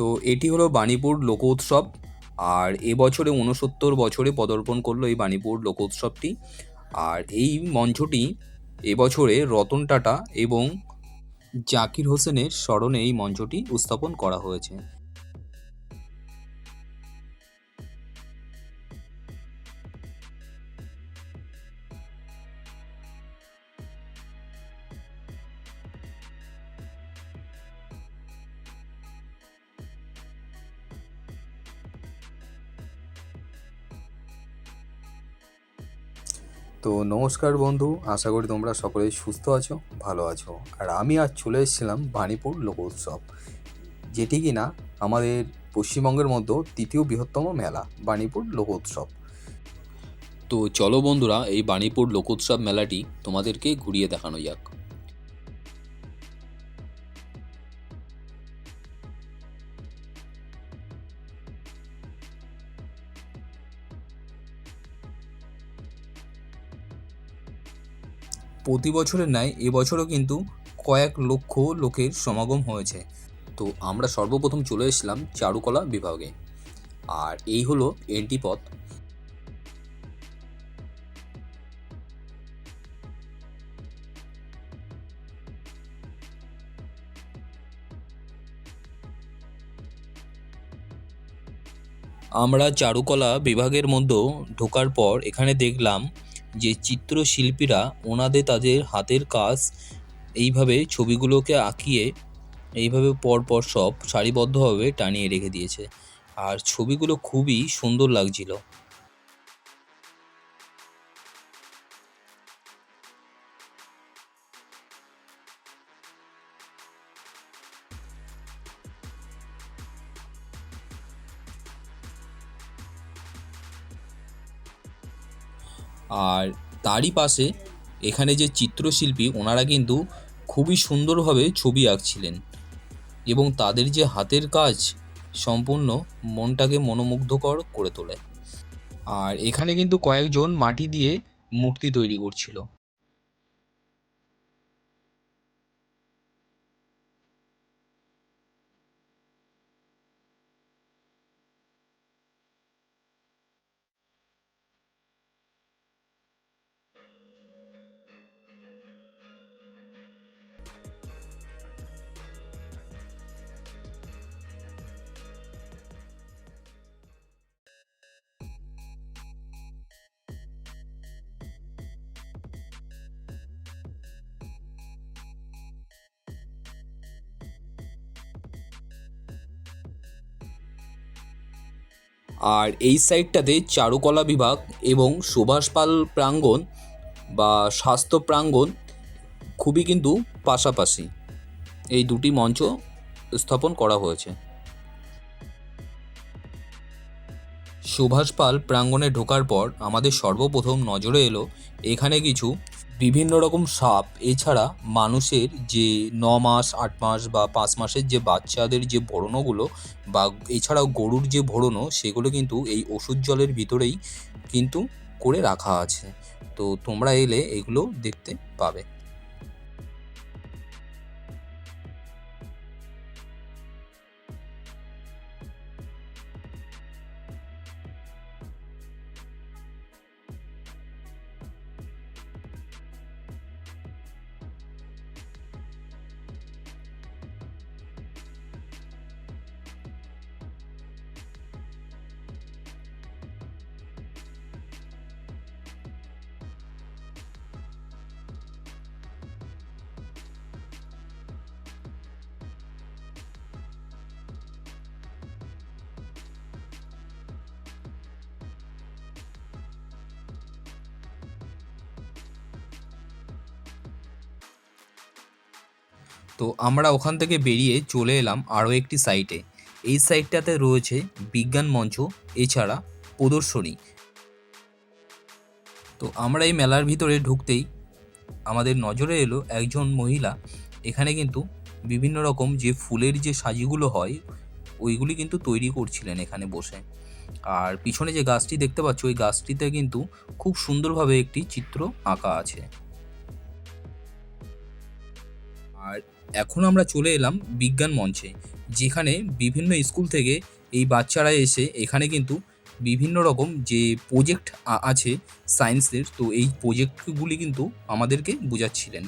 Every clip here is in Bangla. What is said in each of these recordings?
তো এটি হলো বাণীপুর লোক উৎসব। আর এবছরে ঊনসত্তর বছরে পদার্পণ করল এই বাণীপুর লোক উৎসবটি। আর এই মঞ্চটি এবছরে রতন টাটা এবং জাকির হোসেনের স্মরণে এই মঞ্চটি উত্থাপন করা হয়েছে। তো নমস্কার বন্ধু, আশা করি তোমরা সকলে সুস্থ আছো, ভালো আছো। আর আমি আজ চলে এসেছিলাম বাণীপুর লোক উৎসব যেটি কিনা আমাদের পশ্চিমবঙ্গের মধ্যে তৃতীয় বৃহত্তম মেলা, বাণীপুর লোক উৎসব তো চলো বন্ধুরা, এই বাণীপুর লোক উৎসব মেলাটি তোমাদেরকে ঘুরিয়ে দেখানো যাক। প্রতি বছরের ন্যায় এবছরও কিন্তু কয়েক লক্ষ লোকের সমাগম হয়েছে। তো আমরা সর্বপ্রথম চলে এসেছিলাম চারুকলা বিভাগে। আর এই হলো এন্ট্রি পথ আমরা চারুকলা বিভাগের মধ্যে ঢোকার পর এখানে দেখলাম যে চিত্রশিল্পীরা ওনাদের তাদের হাতের কাজ এইভাবে ছবিগুলোকে আঁকিয়ে এইভাবে পরপর সব সারিবদ্ধভাবে টানিয়ে রেখে দিয়েছে। আর ছবিগুলো খুবই সুন্দর লাগছিল। আর তারই পাশে এখানে যে চিত্রশিল্পী, ওনারা কিন্তু খুবই সুন্দরভাবে ছবি আঁকছিলেন এবং তাদের যে হাতের কাজ সম্পূর্ণ মনটাকে মনোমুগ্ধকর করে তোলে। আর এখানে কিন্তু কয়েকজন মাটি দিয়ে মূর্তি তৈরি করছিল। আর এই সাইডটাতে চারুকলা বিভাগ এবং সুভাষ পাল প্রাঙ্গণ বা স্বাস্থ্য প্রাঙ্গণ খুবই কিন্তু পাশাপাশি এই দুটি মঞ্চ স্থাপন করা হয়েছে। সুভাষ পাল প্রাঙ্গণে ঢোকার পর আমাদের সর্বপ্রথম নজরে এলো এখানে কিছু বিভিন্ন রকম সাপ, এছাড়া মানুষের যে ন মাস, আট মাস বা পাঁচ মাসের যে বাচ্চাদের যে ভরণগুলো বা এছাড়াও গরুর যে ভরণও, সেগুলো কিন্তু এই ওষুধ জলের ভিতরেই কিন্তু করে রাখা আছে। তো তোমরা এলে এগুলো দেখতে পাবে। তো আমরা ওখান থেকে বেরিয়ে চলে এলাম আরও একটি সাইটে এই সাইটটাতে রয়েছে বিজ্ঞান মঞ্চ, এছাড়া প্রদর্শনী। তো আমরা এই মেলার ভিতরে ঢুকতেই আমাদের নজরে এলো একজন মহিলা। এখানে কিন্তু বিভিন্ন রকম যে ফুলের যে সাজিগুলো হয়, ওইগুলি কিন্তু তৈরি করছিলেন এখানে বসে। আর পিছনে যে গাছটি দেখতে পাচ্ছ, ওই গাছটিতে কিন্তু খুব সুন্দরভাবে একটি চিত্র আঁকা আছে। এখন আমরা চলে এলাম বিজ্ঞান মঞ্চে, যেখানে বিভিন্ন স্কুল থেকে এই বাচ্চারা এসে এখানে কিন্তু বিভিন্ন রকম যে প্রজেক্ট আছে সায়েন্সের তো এই প্রজেক্টগুলি কিন্তু আমাদেরকে বোঝাচ্ছিলেন।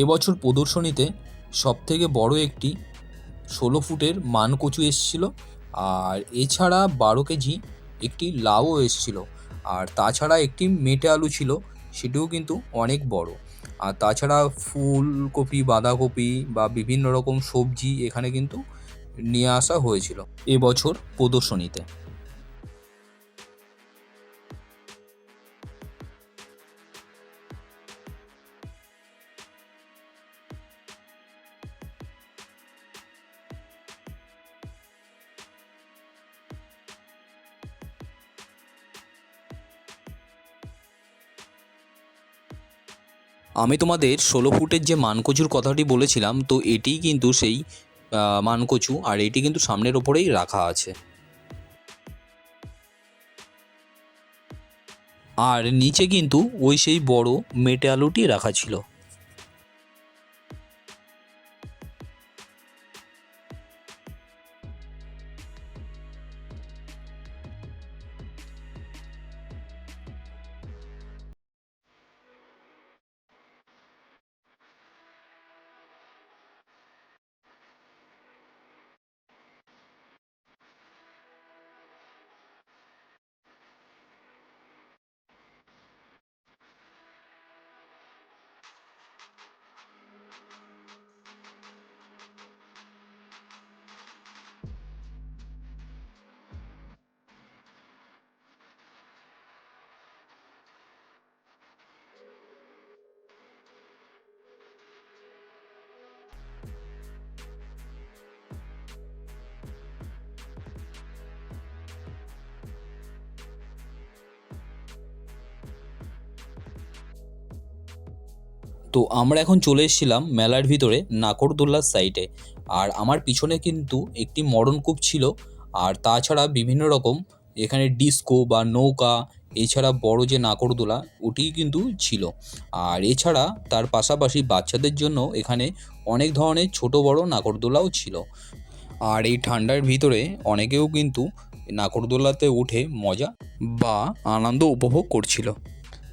এবছর প্রদর্শনীতে সবথেকে বড় একটি ষোলো ফুটের মানকচু এসছিল, আর এছাড়া বারো কেজি একটি লাউও এসছিল, আর তাছাড়া একটি মেটে আলু ছিল সেটিও কিন্তু অনেক বড়। আর তাছাড়া ফুলকপি, বাঁধাকপি বা বিভিন্ন রকম সবজি এখানে কিন্তু নিয়ে আসা হয়েছিল। এবছর প্রদর্শনীতে। আমি তোমাদের ষোলো ফুটের যে মানকচুর কথাটি বলেছিলাম, তো এটি কিন্তু সেই মানকচু আর এটি কিন্তু সামনের ওপরেই রাখা আছে। আর নিচে কিন্তু ওই সেই বড় মেটে আলুটি রাখা ছিল। তো আমরা এখন চলে এসেছিলাম মেলার ভিতরে নাকরদোল্লার সাইডে আর আমার পিছনে কিন্তু একটি মরণকূপ ছিল, আর তাছাড়া বিভিন্ন রকম এখানে ডিস্কো বা নৌকা, এছাড়া বড় যে নাকরদোলা ওটি কিন্তু ছিল। আর এছাড়া তার পাশাপাশি বাচ্চাদের জন্য এখানে অনেক ধরনের ছোট বড় নাকরদোলাও ছিল। আর এই ঠান্ডার ভিতরে অনেকেও কিন্তু নাকরদোলাতে উঠে মজা বা আনন্দ উপভোগ করছিল।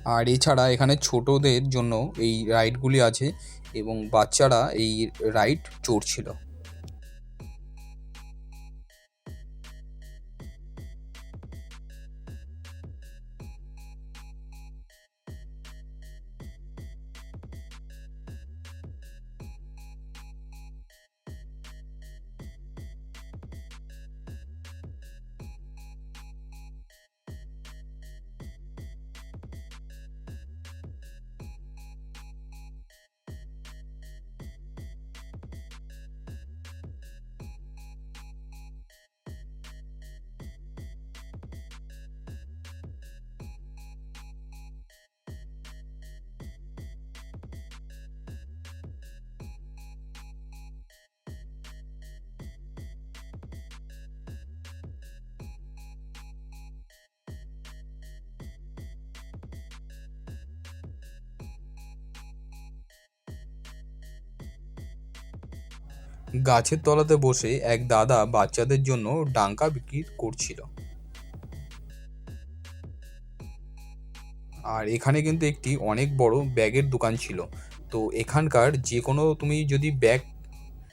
আর এছাড়া এখানে ছোটদের জন্য এই রাইডগুলি আছে এবং বাচ্চারা এই রাইড চড়ছিল। গাছের তলাতে বসে এক দাদা বাচ্চাদের জন্য ডাঙ্কা বিক্রি করছিল। আর এখানে কিন্তু একটি অনেক বড় ব্যাগের দোকান ছিল। তো এখানকার যে কোনো তুমি যদি ব্যাগ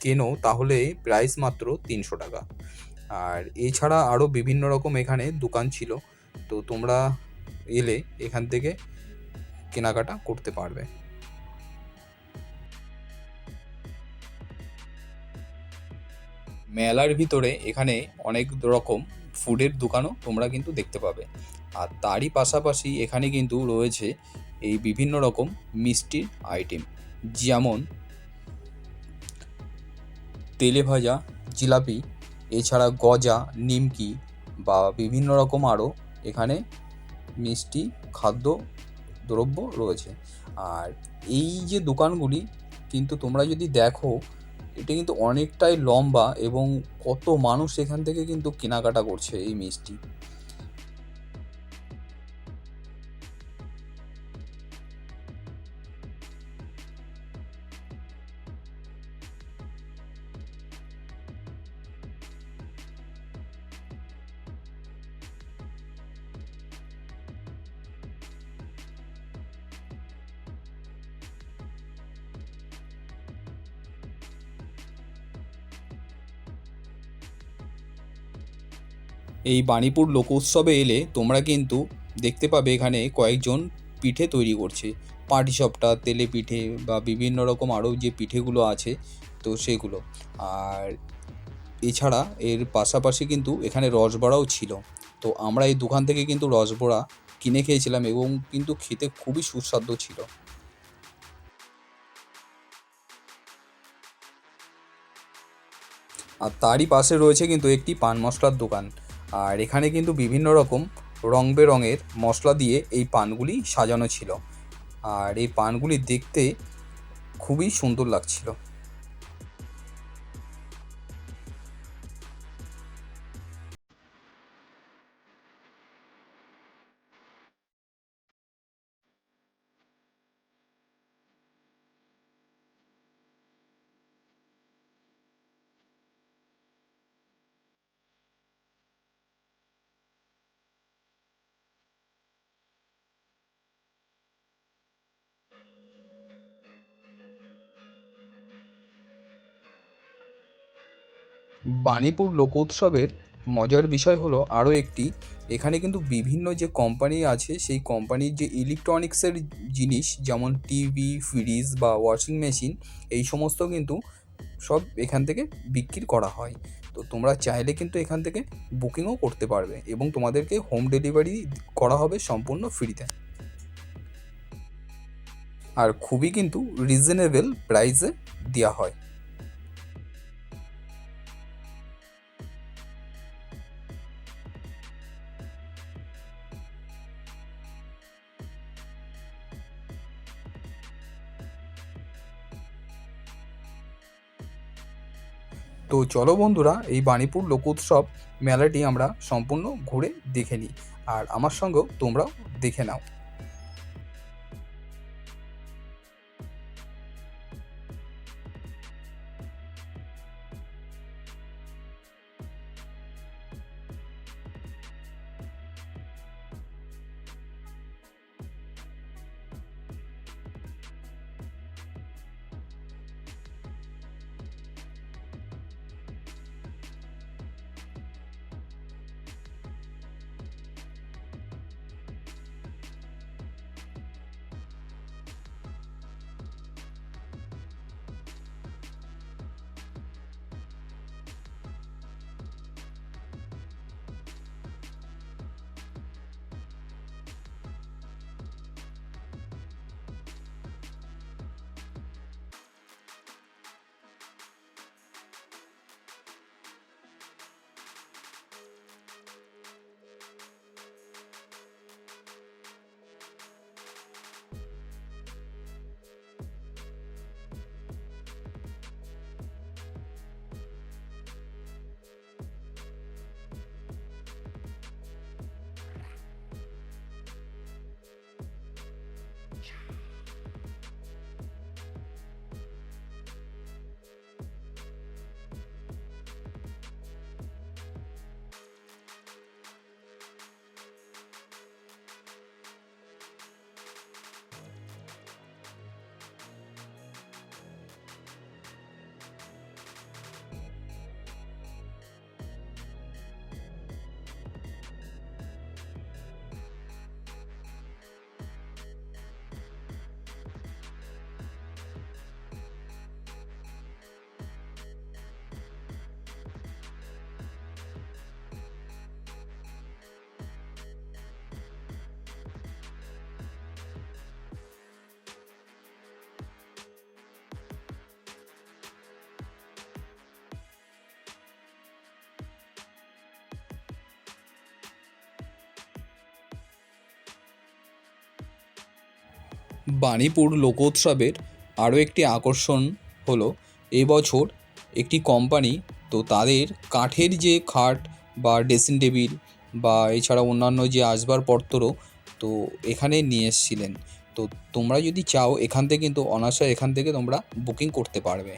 কেনো তাহলে প্রাইস মাত্র তিনশো টাকা। আর এছাড়া আরও বিভিন্ন রকম এখানে দোকান ছিল। তো তোমরা এলে এখান থেকে কেনাকাটা করতে পারবে। মেলার ভিতরে এখানে অনেক রকম ফুডের দোকানও তোমরা কিন্তু দেখতে পাবে। আর তারই পাশাপাশি এখানে কিন্তু রয়েছে এই বিভিন্ন রকম মিষ্টির আইটেম, যেমন তেলে ভাজা, জিলাপি, এছাড়া গজা, নিমকি বা বিভিন্ন রকম আরও এখানে মিষ্টি খাদ্য দ্রব্য রয়েছে। আর এই যে দোকানগুলি কিন্তু তোমরা যদি দেখো এটা কিন্তু অনেকটাই লম্বা এবং কত মানুষ এখান থেকে কিন্তু কেনাকাটা করছে এই মিষ্টি। এই বাণীপুর লোক উৎসবে এলে তোমরা কিন্তু দেখতে পাবে এখানে কয়েকজন পিঠে তৈরি করছে। পাটিসাপটা তেলে পিঠে বা বিভিন্ন রকম আরও যে পিঠেগুলো আছে, তো সেগুলো। আর এছাড়া এর পাশাপাশি কিন্তু এখানে রসবড়াও ছিল। তো আমরা এই দোকান থেকে কিন্তু রসবড়া কিনে খেয়েছিলাম এবং কিন্তু খেতে খুবই সুস্বাদু ছিল। আর তারই পাশে রয়েছে কিন্তু একটি পান মশলার দোকান। আর এখানে কিন্তু বিভিন্ন রকম রং বেরঙের মশলা দিয়ে এই পানগুলি সাজানো ছিল। আর এই পানগুলি দেখতে খুবই সুন্দর লাগছিল। বাণীপুর লোকোৎসবের মজার বিষয় হলো আরও একটি। এখানে কিন্তু বিভিন্ন যে কোম্পানি আছে, সেই কোম্পানির যে ইলেকট্রনিক্সের জিনিস, যেমন টিভি ফ্রিজ বা ওয়াশিং মেশিন এই সমস্ত কিন্তু সব এখান থেকে বিক্রি করা হয়। তো তোমরা চাইলে কিন্তু এখান থেকে বুকিংও করতে পারবে এবং তোমাদেরকে হোম ডেলিভারি করা হবে সম্পূর্ণ ফ্রিতে আর খুবই কিন্তু রিজনেবল প্রাইসে দেওয়া হয়। তো চলো বন্ধুরা, এই বাণীপুর লোক উৎসব মেলাটি আমরা সম্পূর্ণ ঘুরে দেখে নিই। আর আমার সঙ্গেও তোমরাও দেখে নাও। বাণীপুর লোকোৎসবের আরও একটি আকর্ষণ হলো এবছর একটি কোম্পানি তো তাদের কাঠের যে খাট বা ড্রেসিং টেবিল বা এছাড়া অন্যান্য যে আসবাবপত্র তো এখানে নিয়ে এসেছিলেন। তো তোমরা যদি চাও, এখান থেকে কিন্তু অনায়াসে এখান থেকে তোমরা বুকিং করতে পারবে।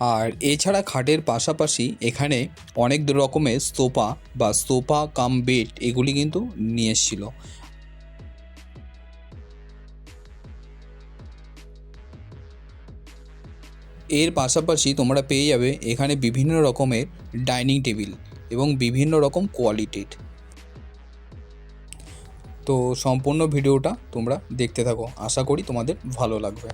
আর এছাড়া খাটের পাশাপাশি এখানে অনেক রকমের সোফা বা সোফা কাম বেড এগুলি কিন্তু নিয়ে এসেছিল। এর পাশাপাশি তোমরা পেয়ে যাবে এখানে বিভিন্ন রকমের ডাইনিং টেবিল এবং বিভিন্ন রকম কোয়ালিটির। তো সম্পূর্ণ ভিডিওটা তোমরা দেখতে থাকো। আশা করি তোমাদের ভালো লাগবে।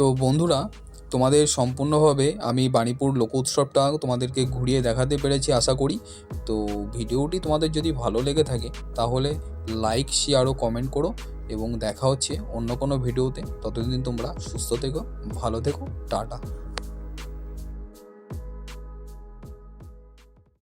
তো বন্ধুরা, তোমাদের সম্পূর্ণভাবে আমি বাণীপুর লোক উৎসবটা তোমাদেরকে ঘুরিয়ে দেখাতে পেরেছি আশা করি। তো ভিডিওটি তোমাদের যদি ভালো লেগে থাকে, তাহলে লাইক শেয়ার ও কমেন্ট করো এবং দেখা হচ্ছে অন্য কোনো ভিডিওতে। ততদিন তোমরা সুস্থ থেকো, ভালো থেকো, টাটা।